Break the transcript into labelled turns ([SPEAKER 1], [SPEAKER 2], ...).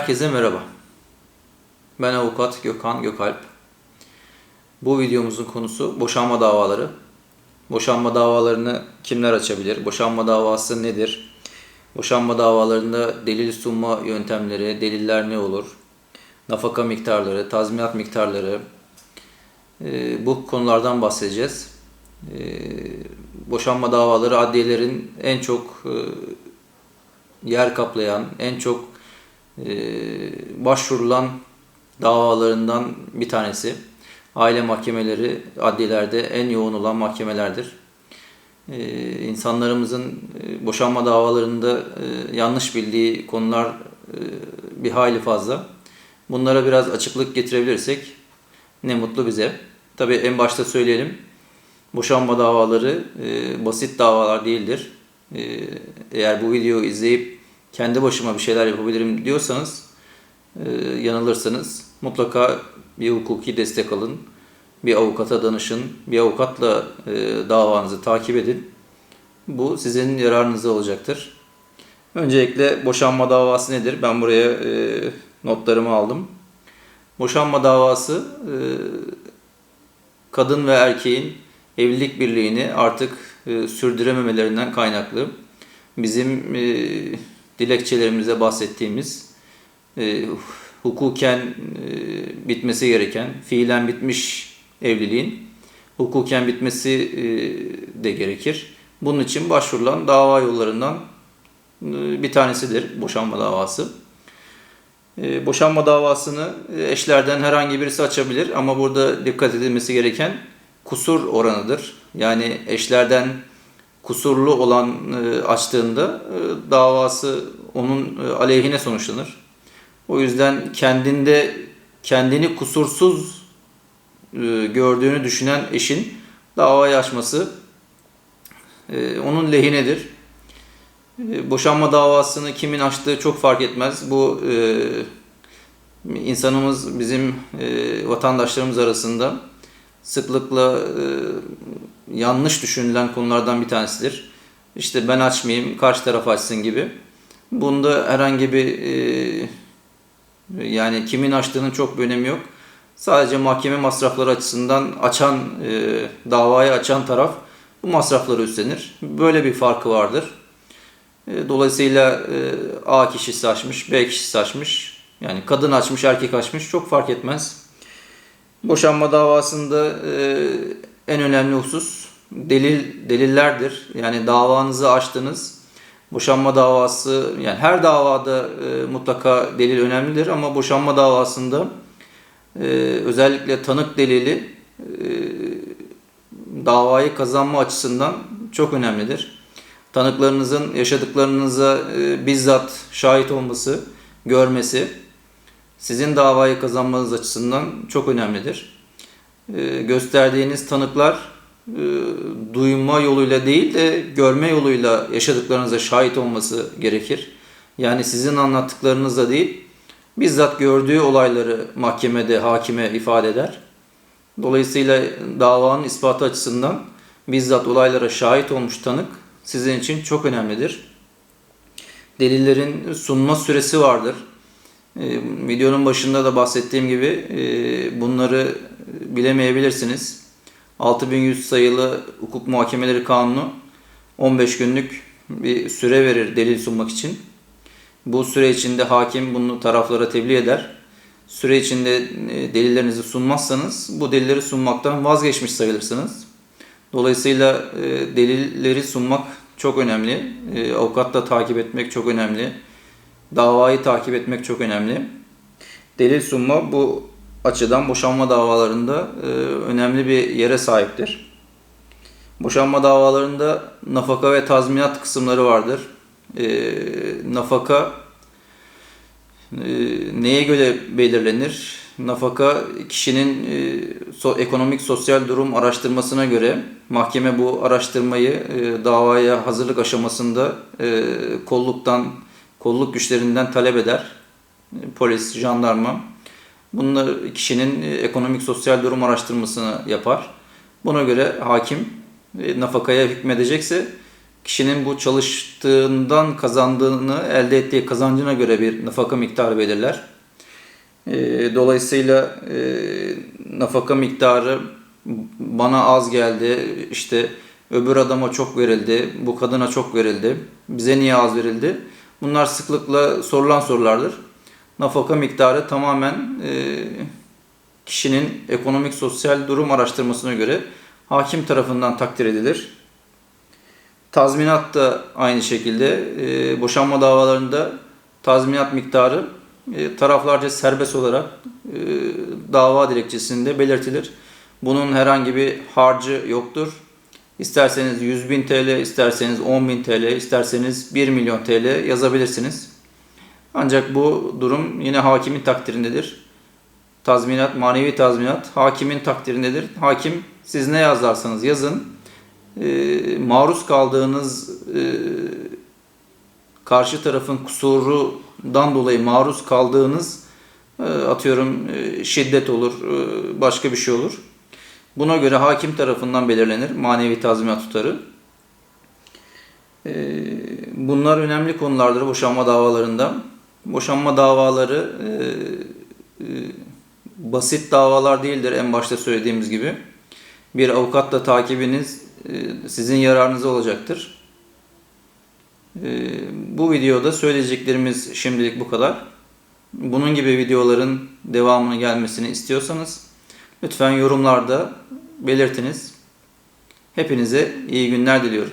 [SPEAKER 1] Herkese merhaba. Ben avukat Gökhan Gökalp. Bu videomuzun konusu boşanma davaları. Boşanma davalarını kimler açabilir? Boşanma davası nedir? Boşanma davalarında delil sunma yöntemleri, deliller ne olur? Nafaka miktarları, tazminat miktarları, e, bu konulardan bahsedeceğiz. E, boşanma davaları adliyelerin en çok e, yer kaplayan, en çok başvurulan davalarından bir tanesi. Aile mahkemeleri adliyelerde en yoğun olan mahkemelerdir. E, insanlarımızın e, boşanma davalarında e, yanlış bildiği konular e, bir hayli fazla. Bunlara biraz açıklık getirebilirsek ne mutlu bize. Tabii en başta söyleyelim. Boşanma davaları e, basit davalar değildir. E, eğer bu videoyu izleyip kendi başıma bir şeyler yapabilirim diyorsanız e, yanılırsanız mutlaka bir hukuki destek alın. Bir avukata danışın. Bir avukatla e, davanızı takip edin. Bu sizin yararınıza olacaktır. Öncelikle boşanma davası nedir? Ben buraya e, notlarımı aldım. Boşanma davası e, kadın ve erkeğin evlilik birliğini artık sürdürememelerinden kaynaklı. Bizim e, dilekçelerimizde bahsettiğimiz e, hukuken e, bitmesi gereken, fiilen bitmiş evliliğin hukuken bitmesi e, de gerekir. Bunun için başvurulan dava yollarından e, bir tanesidir boşanma davası. E, boşanma davasını eşlerden herhangi birisi açabilir ama burada dikkat edilmesi gereken kusur oranıdır. Yani eşlerden kusurlu olan e, açtığında e, davası onun e, aleyhine sonuçlanır. O yüzden kendinde kendini kusursuz gördüğünü düşünen eşin davayı açması onun lehinedir. Boşanma davasını kimin açtığı çok fark etmez. Bu insanımız bizim vatandaşlarımız arasında sıklıkla yanlış düşünülen konulardan bir tanesidir. İşte ben açmayayım, karşı taraf açsın gibi. Bunda herhangi bir e, yani kimin açtığının çok bir önemi yok. Sadece mahkeme masrafları açısından açan, e, davayı açan taraf bu masrafları üstlenir. Böyle bir farkı vardır. E, dolayısıyla e, A kişisi açmış, B kişisi açmış. Yani kadın açmış, erkek açmış çok fark etmez. Boşanma davasında e, en önemli husus delil delillerdir. Yani davanızı açtınız. Boşanma davası yani her davada e, mutlaka delil önemlidir ama boşanma davasında e, özellikle tanık delili e, davayı kazanma açısından çok önemlidir. Tanıklarınızın yaşadıklarınıza e, bizzat şahit olması, görmesi sizin davayı kazanmanız açısından çok önemlidir. E, gösterdiğiniz tanıklar e, duyma yoluyla değil de görme yoluyla yaşadıklarınıza şahit olması gerekir. Yani sizin anlattıklarınızla değil, bizzat gördüğü olayları mahkemede hakime ifade eder. Dolayısıyla davanın ispatı açısından bizzat olaylara şahit olmuş tanık sizin için çok önemlidir. Delillerin sunma süresi vardır. E, videonun başında da bahsettiğim gibi e, bunları bilemeyebilirsiniz. 6100 sayılı hukuk muhakemeleri kanunu 15 günlük bir süre verir delil sunmak için. Bu süre içinde hakim bunu taraflara tebliğ eder. Süre içinde e, delillerinizi sunmazsanız bu delilleri sunmaktan vazgeçmiş sayılırsınız. Dolayısıyla e, delilleri sunmak çok önemli. E, avukatla takip etmek çok önemli. Davayı takip etmek çok önemli. Delil sunma bu açıdan boşanma davalarında e, önemli bir yere sahiptir. Boşanma davalarında nafaka ve tazminat kısımları vardır. E, nafaka e, neye göre belirlenir? Nafaka kişinin e, so, ekonomik sosyal durum araştırmasına göre mahkeme bu araştırmayı e, davaya hazırlık aşamasında e, kolluktan kolluk güçlerinden talep eder. Polis, jandarma Bunlar kişinin e, ekonomik sosyal durum araştırmasını yapar. Buna göre hakim e, nafakaya hükmedecekse kişinin bu çalıştığından kazandığını, elde ettiği kazancına göre bir nafaka miktarı belirler. E, dolayısıyla nafaka miktarı bana az geldi, işte öbür adama çok verildi, bu kadına çok verildi, bize niye az verildi? Bunlar sıklıkla sorulan sorulardır. Nafaka miktarı tamamen e, kişinin ekonomik sosyal durum araştırmasına göre hakim tarafından takdir edilir. Tazminat da aynı şekilde e, boşanma davalarında tazminat miktarı e, taraflarca serbest olarak e, dava dilekçesinde belirtilir. Bunun herhangi bir harcı yoktur. İsterseniz 100 bin TL, isterseniz 10 bin TL, isterseniz 1 milyon TL yazabilirsiniz. Ancak bu durum yine hakimin takdirindedir. Tazminat, manevi tazminat hakimin takdirindedir. Hakim siz ne yazarsanız yazın, e, maruz kaldığınız e, karşı tarafın kusurundan dolayı maruz kaldığınız e, atıyorum e, şiddet olur, e, başka bir şey olur. Buna göre hakim tarafından belirlenir manevi tazminat tutarı. E, bunlar önemli konulardır boşanma davalarında. Boşanma davaları e, e, basit davalar değildir en başta söylediğimiz gibi. Bir avukatla takibiniz e, sizin yararınıza olacaktır. E, bu videoda söyleyeceklerimiz şimdilik bu kadar. Bunun gibi videoların devamını gelmesini istiyorsanız lütfen yorumlarda belirtiniz. Hepinize iyi günler diliyorum.